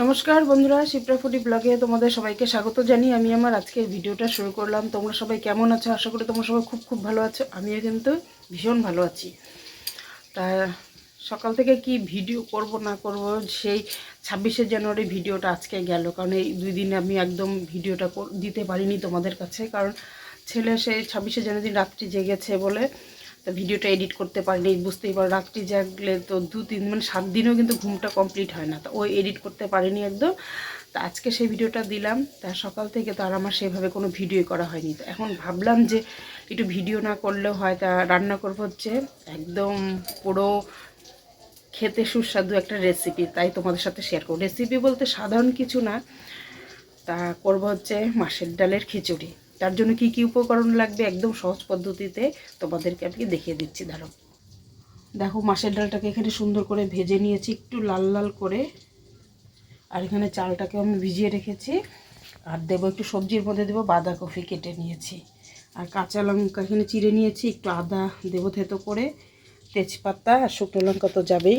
নমস্কার বন্ধুরা, শিপ্রা ফুডি ব্লগে তোমাদের সবাইকে স্বাগত জানিয়ে আমি আমার আজকের ভিডিওটা শুরু করলাম। তোমরা সবাই কেমন আছো? আশা করি তোমরা সবাই খুব খুব ভালো আছো। আমিও কিন্তু ভীষণ ভালো আছি। তা সকাল থেকে কি ভিডিও করব না করব, সেই ছাব্বিশে জানুয়ারি ভিডিওটা আজকে গেল। কারণ এই দুই দিন আমি একদম ভিডিওটা দিতে পারিনি তোমাদের কাছে। কারণ ছেলে সেই ছাব্বিশে জানুয়ারি রাত্রি জেগেছে বলে তো ভিডিওটা এডিট করতে পারিনি, বুঝতেই পারো, রাত্রি জাগলে তো দু তিন মানে সাত দিনেও কিন্তু ঘুমটা কমপ্লিট হয় না, তো ওই এডিট করতে পারিনি একদম। তা আজকে সেই ভিডিওটা দিলাম তার সকাল থেকে তো আর আমার সেভাবে কোনো ভিডিও করা হয়নি, তো এখন ভাবলাম যে একটু ভিডিও না করলেও হয়, তা রান্না করব হচ্ছে একদম পুরো খেতে সুস্বাদু একটা রেসিপি তাই তোমাদের সাথে শেয়ার করব। রেসিপি বলতে সাধারণ কিছু না, তা করব হচ্ছে মাছের ডালের খিচুড়ি। তার জন্য কি কি উপকরণ লাগবে একদম সহজ পদ্ধতিতে তোমাদেরকে আমি দেখিয়ে দিচ্ছি ধরো দেখো মাছের ডালটাকে এখানে সুন্দর করে ভেজে নিয়েছি, একটু লাল লাল করে। আর এখানে চালটাকে আমি ভিজিয়ে রেখেছি। আর দেবো একটু সবজির মধ্যে দেবো, বাঁধাকপি কেটে নিয়েছি। আর কাঁচা লঙ্কা এখানে চিড়ে নিয়েছি, একটু আদা দেবো থেতো করে। তেজপাতা আর শুকনো লঙ্কা তো যাবেই।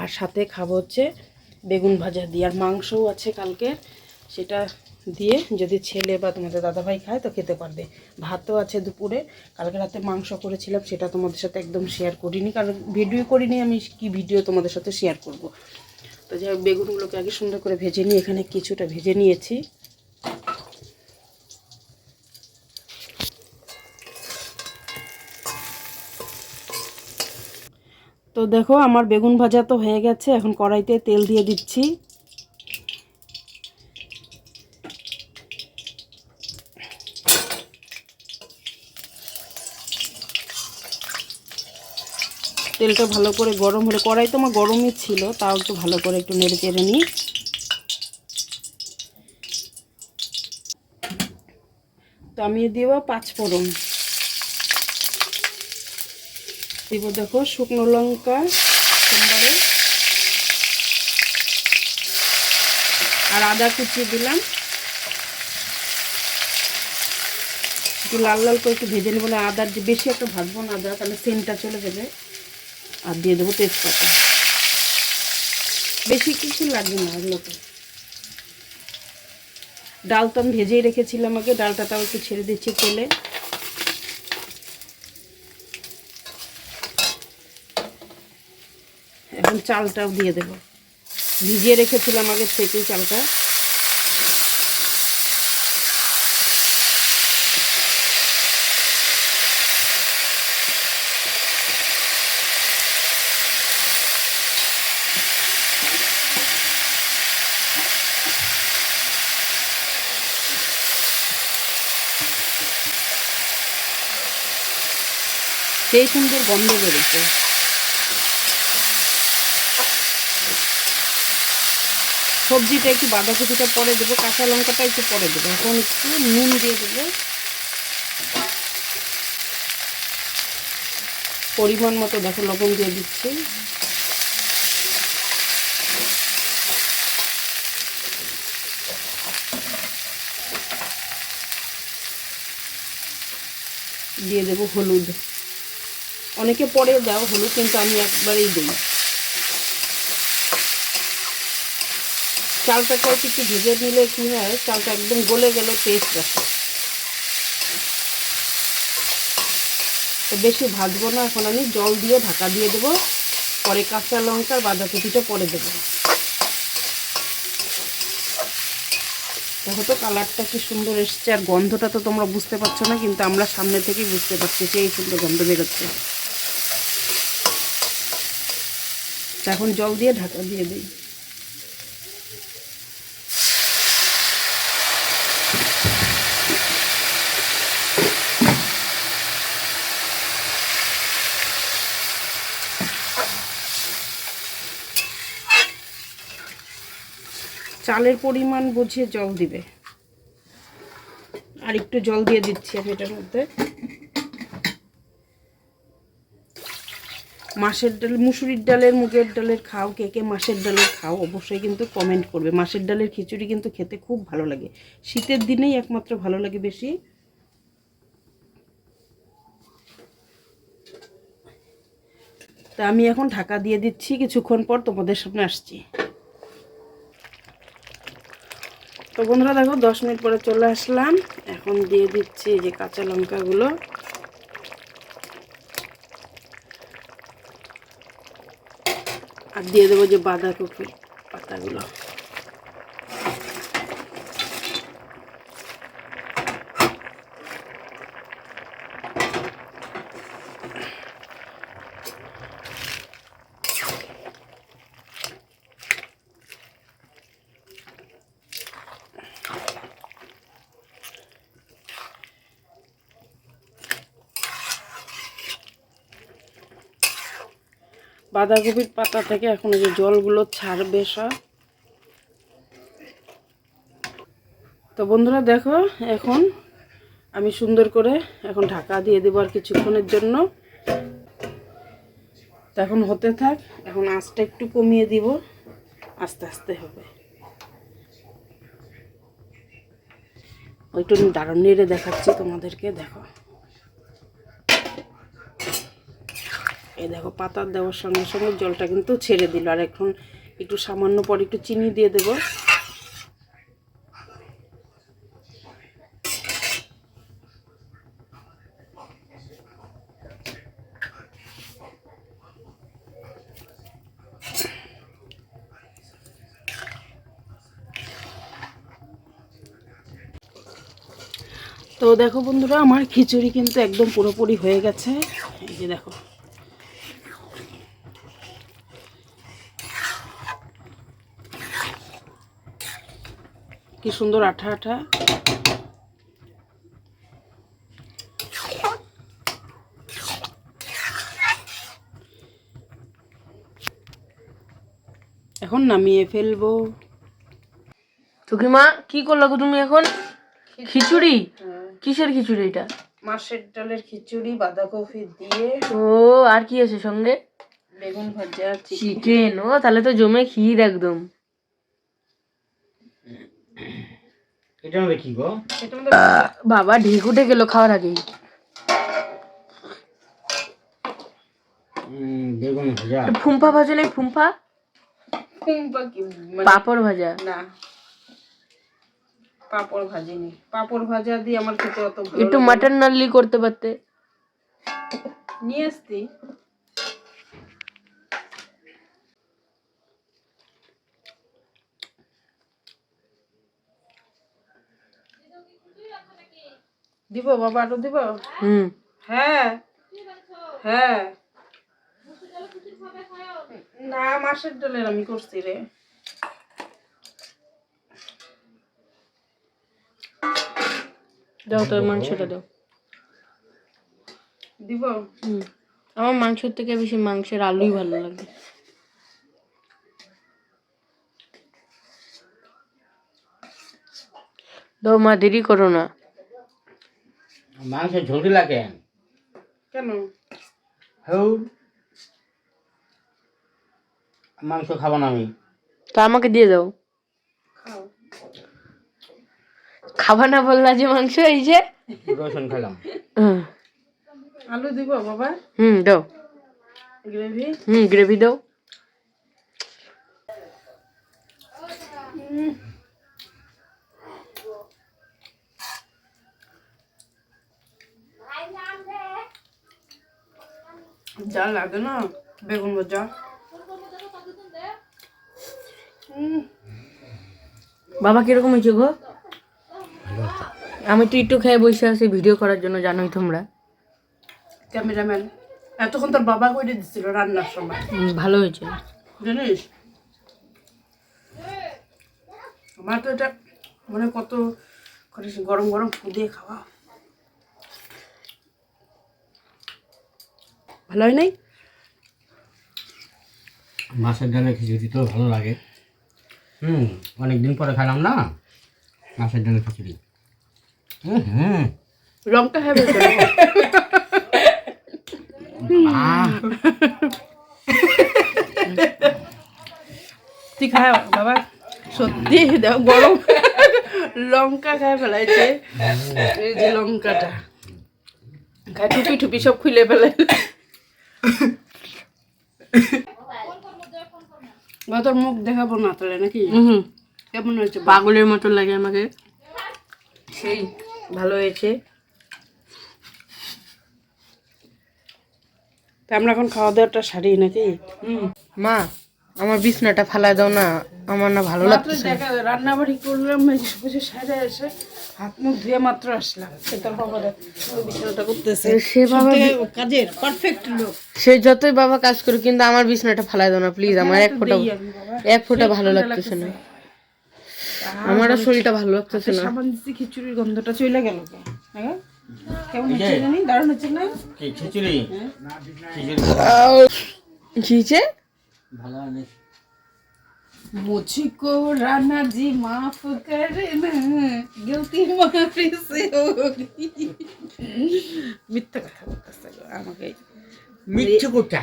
আর সাথে খাব হচ্ছে বেগুন ভাজা দিয়ে। আর মাংসও আছে কালকে, সেটা দিয়ে যদি ছেলে বা তোমাদের দাদাভাই খায় তো খেতে পারবে। ভাতও আছে দুপুরে। কালকে রাতে মাংস করেছিলাম, সেটা তোমাদের সাথে একদম শেয়ার করিনি, কারণ ভিডিও করিনি আমি, কি ভিডিও তোমাদের সাথে শেয়ার করব। তো যাই হোক, বেগুনগুলোকে আগে সুন্দর করে ভেজে নিয়ে, এখানে কিছুটা ভেজে নিয়েছি। তো দেখো, আমার বেগুন ভাজা তো হয়ে গেছে, এখন কড়াইতে তেল দিয়ে দিচ্ছি। তেলটা ভালো করে গরম হলে, কড়াই তো আমার গরমই ছিল, তাও একটু ভালো করে একটু নেড়ে চেড়ে নিই। তো আমি দিব পাঁচ ফোড়ন। দিব দেখো শুকনো লঙ্কা সোমবারে আর আদা কুচিয়ে দিলাম। একটু লাল লাল করে একটু ভেজে নেব না আদার যে বেশি একটা ভাজবো না আদা তাহলে সেন্টটা চলে যাবে। আর দিয়ে দেবো তেজপাতা। বেশি কিছু লাগবে না এগুলোতে ডাল তো আমি ভেজেই রেখেছিলাম আগে, ডালটা তাও একটু ছেড়ে দিচ্ছি তেলে। এখন চালটাও দিয়ে দেব। ভিজিয়ে রেখেছিলাম আগের থেকে চালটা। সেই সুন্দর গন্ধ বেরোচ্ছে সবজিটা একটু বাঁধাকপিটা পরে দেবো, কাঁচা লঙ্কাটা একটু পরে দেবো। এখন একটু নুন দিয়ে দেবো। পরিমাণ মতো দেখো লবণ দিয়ে দিচ্ছি। দিয়ে দেবো হলুদ। অনেকে পরে দাও, হলুদ কিন্তু আমি একবারেই দিই। চালটাকে একটু একটু ভেজে নিলে কী হয়, চালটা একদম গলে গেল টেস্ট আসে তো বেশি ভাজবো না, এখন আমি জল দিয়ে ঢাকা দিয়ে দেবো, পরে কাঁচা লঙ্কার বাঁধাকপিটা পরে দেবো। দেখো তো কালারটা কি সুন্দর এসছে, আর গন্ধটা তো তোমরা বুঝতে পারছ না, কিন্তু আমরা সামনে থেকেই বুঝতে পারছি এই সুন্দর গন্ধ বেরোচ্ছে তা এখন জল দিয়ে ঢাকা দিয়ে দিই। চালের পরিমাণ বুঝিয়ে জল দিবে। আর একটু জল দিয়ে দিচ্ছি আমি এটার মধ্যে। মাসের ডাল, মুসুরির ডালের, মুগের ডালের খাও, কে কে মাসের ডালের খাও, অবশ্যই কিন্তু কমেন্ট করবে। মাসের ডালের খিচুড়ি কিন্তু খেতে খুব ভালো লাগে। শীতের দিনেই একমাত্র ভালো লাগে বেশি। তা আমি এখন ঢাকা দিয়ে দিচ্ছি, কিছুক্ষণ পর তোমাদের সামনে আসছি। তো বন্ধুরা দেখো, দশ মিনিট পরে চলে আসলাম। এখন দিয়ে দিচ্ছি যে কাঁচা লঙ্কাগুলো। আর দিয়ে দেবো যে বাঁধাকপির পাতাগুলো। বাঁধাকপির পাতা থেকে এখন যে জলগুলো ছাড়বে সব। তো বন্ধুরা দেখো, এখন আমি সুন্দর করে এখন ঢাকা দিয়ে দেবো আর কিছুক্ষণের জন্য। তো এখন হতে থাক, এখন আঁচটা একটু কমিয়ে দিব, আস্তে আস্তে হবে। ওইটু দারুণ নেড়ে দেখাচ্ছি তোমাদেরকে, দেখো। এই দেখো পাতা দেওয়ার সঙ্গে সঙ্গে জলটা কিন্তু ছেড়ে দিল। আর এখন একটু সামান্য পর একটু চিনি দিয়ে দেব। তো দেখো বন্ধুরা, আমার খিচুড়ি কিন্তু একদম পুরোপুরি হয়ে গেছে। এই যে দেখো। কি সুন্দর আঠা আঠা। এখন নামিয়ে ফেলব। তোকে মা কি করল গো তুমি এখন? খিচুড়ি। কিসের খিচুড়ি এটা? মাছের ডালের খিচুড়ি বাঁধাকপি দিয়ে। ও আর কি আছে সঙ্গে? বেগুন ভাজা চিকেন। চিকেন ও তাহলে তো জমে ক্ষীর একদম। এটা হবে কি গো? বাবা ঢেক উঠে গেল খাওয়ার আগেই। বেগুন ভাজা। ফুম্পা ভাজা নেই ফুম্পা? কি মানে? পাপড় ভাজা। না। পাপড় ভাজিনি। পাপড় ভাজা দিয়ে আমার খেতে অত ভালো একটু মাটন নাড়লি করতে পারতে। নিয়ে আসতি। দিব বাবা আরও দিব? হুম। হ্যাঁ। হ্যাঁ। না মাসের ডালের আমি করছি রে। দাও তোর মাংসটা দাও। দিব? হুম। আমার মাংসের থেকে বেশি মাংসের আলুই ভালো লাগে। দাও মা দেরি করো না। মাংস ঝোল লাগে। কেন? হৌ মাংস খাব না আমি। তা আমাকে দিয়ে দাও। খাও। খাবা না বললা যে মাংস এই যে? রসুন খেলাম। হুম, আলু দিব বাবা। হুম দাও। গ্রেভি? হুম গ্রেভি দাও। যা লাগে না বেগুন ভাজা। বাবা কীরকম হয়েছে গো? আমি তো একটু খেয়ে বসে আছি ভিডিও করার জন্য জানোই তোমরা। ক্যামেরাম্যান এতক্ষণ তোর বাবা করে দিচ্ছিল রান্নার সময়। ভালো হয়েছে। জানিস? আমার তো এটা মানে কত করে গরম গরম ফু দিয়ে খাওয়া। ভালো হয় নাই? মাছের ডালে খিচুড়ি তো ভালো লাগে। হুম অনেক দিন পরে খেলাম না? মাছের ডালে খিচুড়ি। হুম হুম। লঙ্কা খাবে তুই খায় বাবা। সত্যি দেখো গরম। লঙ্কা খায় ফেলাইছে। এই যে লঙ্কাটা। খায় টুপি টুপি সব খুলে ফেলে বা তোর মুখ দেখাবো না তাহলে নাকি? হুম কেমন হয়েছে? পাগলের মতো লাগে আমাকে। সেই ভালো হয়েছে। তা আমরা এখন খাওয়া দাওয়াটা সারি নাকি? মা আমার বিছনাটা ফালাই দাও না। আমার না ভালো লাগছে। রান্না বাড়ি করলাম সাইডে এসে হাত মুখ ধুয়ে মাত্র আসলাম। সে তার বাবা বিছানাটা করতেছে। সে বাবা কাজের পারফেক্ট লোক। সে যতই বাবা কাজ করে কিন্তু আমার বিছনাটা ফালাই দাও না প্লিজ আমার এক ফোঁটা এক ফোঁটা ভালো লাগতেছে না। আমার শরীরটা ভালো লাগতেছে না। সাবান খিচুড়ির গন্ধটা চলে গেল হ্যাঁ? কেমন হচ্ছে জানি? দারুণ হচ্ছে না? খিচুড়ি। খিচুড়ি। ভালো मुझको राणा जी माफ करना गलती माफी से होगी মিথ্যা কথা বলতেছে গো, আমাকে মিথ্যে কোটা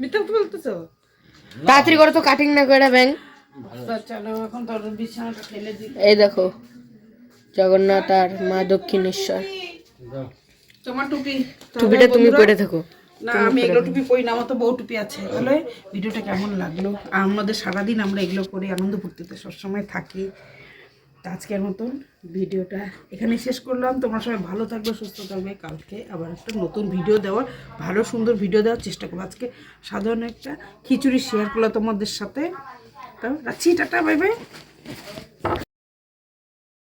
মিথ্যা কথা বলতেছো তাড়াতাড়ি করে তো কাটিং না করে ব্যাং তা চলো এখন তোর বিছানাটা ফেলে দিই এই দেখো জগন্নাথ আর মা দক্ষিণেশ্বর তোমার টুপি তাহলে টুপিটা তুমি বন্ধুরা- পরে থাকো না আমি এগুলো টুপি পরি না আমার তো বউ টুপি আছে। তাহলে ভিডিওটা কেমন লাগল? আমাদের সারাদিন আমরা এগুলো করে আনন্দ ফুর্তিতে সবসময় থাকি। তা আজকের মতন ভিডিওটা এখানে শেষ করলাম। তোমরা সবাই ভালো থাকবে সুস্থ থাকবে। কালকে আবার একটা নতুন ভিডিও দেওয়ার ভালো সুন্দর ভিডিও দেওয়ার চেষ্টা করব। আজকে সাধারণ একটা খিচুড়ি শেয়ার করলাম তোমাদের সাথে। তো রাখছি টাটা বাই বাই।